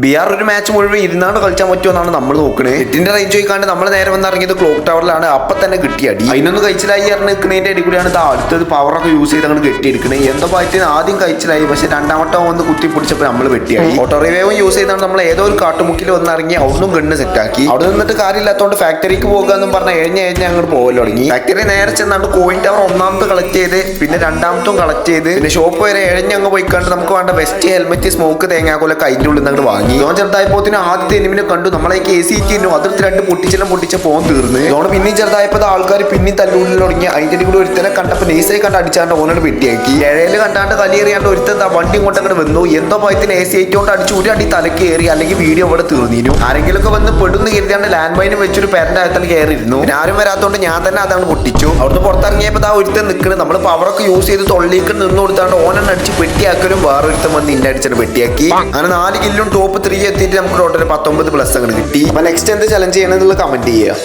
B R ഒരു match മുഴുവൻ ഇരുന്നാണ്ട് കളിച്ചാൻ പറ്റുമെന്നാണ് നമ്മൾ നോക്കുന്നത് നെറ്റിന്റെ റേഞ്ച് ചോദിക്കാണ്ട് നമ്മൾ നേരെ വന്ന് ഇറങ്ങിയത് ക്ലോക്ക് ടവറിലാണ് അപ്പൊ തന്നെ കിട്ടി അടി അതിനൊന്നും കഴിച്ചിലായി ഇറങ്ങി നിൽക്കുന്നതിന്റെ അടി കൂടിയാണ് ഇത് അടുത്തത് പവറൊക്കെ യൂസ് ചെയ്ത് അങ്ങോട്ട് കെട്ടിയെടുക്കുന്നത് എന്തോ പായത്തിന് ആദ്യം കഴിച്ചിലായി പക്ഷെ രണ്ടാമത്തെ വന്ന് കുത്തി പിടിച്ചപ്പോൾ നമ്മൾ വെട്ടിയായി ഓട്ടോ റിവേവും യൂസ് ചെയ്താണ് നമ്മൾ ഏതോ ഒരു കാട്ടുമുക്കിൽ വന്ന് ഇറങ്ങി അവിടുന്ന് ഗണ്ണ് സെറ്റാക്കി അവിടെ നിന്നിട്ട് കാര്യമില്ലാത്തതുകൊണ്ട് ഫാക്ടറിക്ക് പോകുക എന്നും പറഞ്ഞ എഴുഞ്ഞ എഴുഞ്ഞ അങ്ങോട്ട് പോകല്ലോ തുടങ്ങി. ഫാക്ടറി നേരെ ചെന്നാണ്ട് കോയിൻ ടവർ ഒന്നാമത് കളക്ട് ചെയ്ത് പിന്നെ രണ്ടാമത്തും കളക്ട് ചെയ്ത് പിന്നെ ഷോപ്പ് വരെ എഴഞ്ഞ് അങ്ങ് പോയിക്കാണ്ട് നമുക്ക് വേണ്ട വെസ്റ്റ് ഹെൽമെറ്റ് സ്മോക്ക് തേങ്ങാക്കൊലൊക്കെ അതിന്റെ ഉള്ളിൽ നിന്ന് അങ്ങോട്ട് വാങ്ങി. ജോൺ ചെറുതായപ്പോത്തിന് ആദ്യത്തെ എനിമിനെ കണ്ടു. നമ്മളെ കെ സി ചെയ്യുന്നു. അതിർത്തി രണ്ട് പൊട്ടിച്ചെല്ലാം പൊട്ടിച്ച ഫോൺ തീർന്ന്. ജോൺ പിന്നെയും ചെറുതായപ്പോൾ ആൾക്കാർ പിന്നെയും തല്ലുള്ളിൽ തുടങ്ങി അതിന്റെ കൂടെ ഒരുത്തനെ കണ്ടപ്പോൾ നേസായി കണ്ട് അടിച്ചാണ്ട് ഓനോട് വെട്ടിയാക്കി. ഇഴയിൽ കണ്ടാണ്ട് കലിയേറിയാണ്ട് ഒരുത്തൻ വണ്ടി കൊണ്ട് അങ്ങോട്ട് വന്നു. എന്തോ ഭയത്തിന് എ സി ഐറ്റോണ്ട് അടിച്ചു ഒരു അടി തലക്ക് കയറി അല്ലെങ്കിൽ വീഡിയോ അവിടെ തീർന്നിരുന്നു. ആരെങ്കിലും ഒക്കെ വന്ന് പെടുന്ന് കരുതിയാണ്ട് ലാൻഡ് മൈനും വെച്ചൊരു പേരന്റ് ആയത്തിൽ കയറിയിരുന്നു. പിന്നെ ആരും വരാത്തോണ്ട് ഞാൻ തന്നെ അതാണ് പൊട്ടിച്ചു. അവിടുന്ന് പുറത്തിറങ്ങിയപ്പോൾ ആ ഒരുത്തൻ നിൽക്കുന്നത് നമ്മൾ പവറൊക്കെ യൂസ് ചെയ്ത് തൊള്ളിക്ക് നിന്ന് കൊടുത്താണ്ട് ഓനെണ്ണം അടിച്ച് വെട്ടിയാക്കലും വേറെ ഒരുത്തൻ വന്ന് ഇന്നടിച്ചിട്ട് പെട്ടിയാക്കി അങ്ങനെ നാല് കില്ലും ടോപ്പ് ത്രീ എത്തിയിട്ട് നമുക്ക് ടോട്ടൽ പത്തൊമ്പത് പ്ലസ് അങ്ങനെ കിട്ടി. അപ്പൊ നെക്സ്റ്റ് എന്ത് ചലഞ്ച് ചെയ്യണമെന്നുള്ള കമന്റ് ചെയ്യുക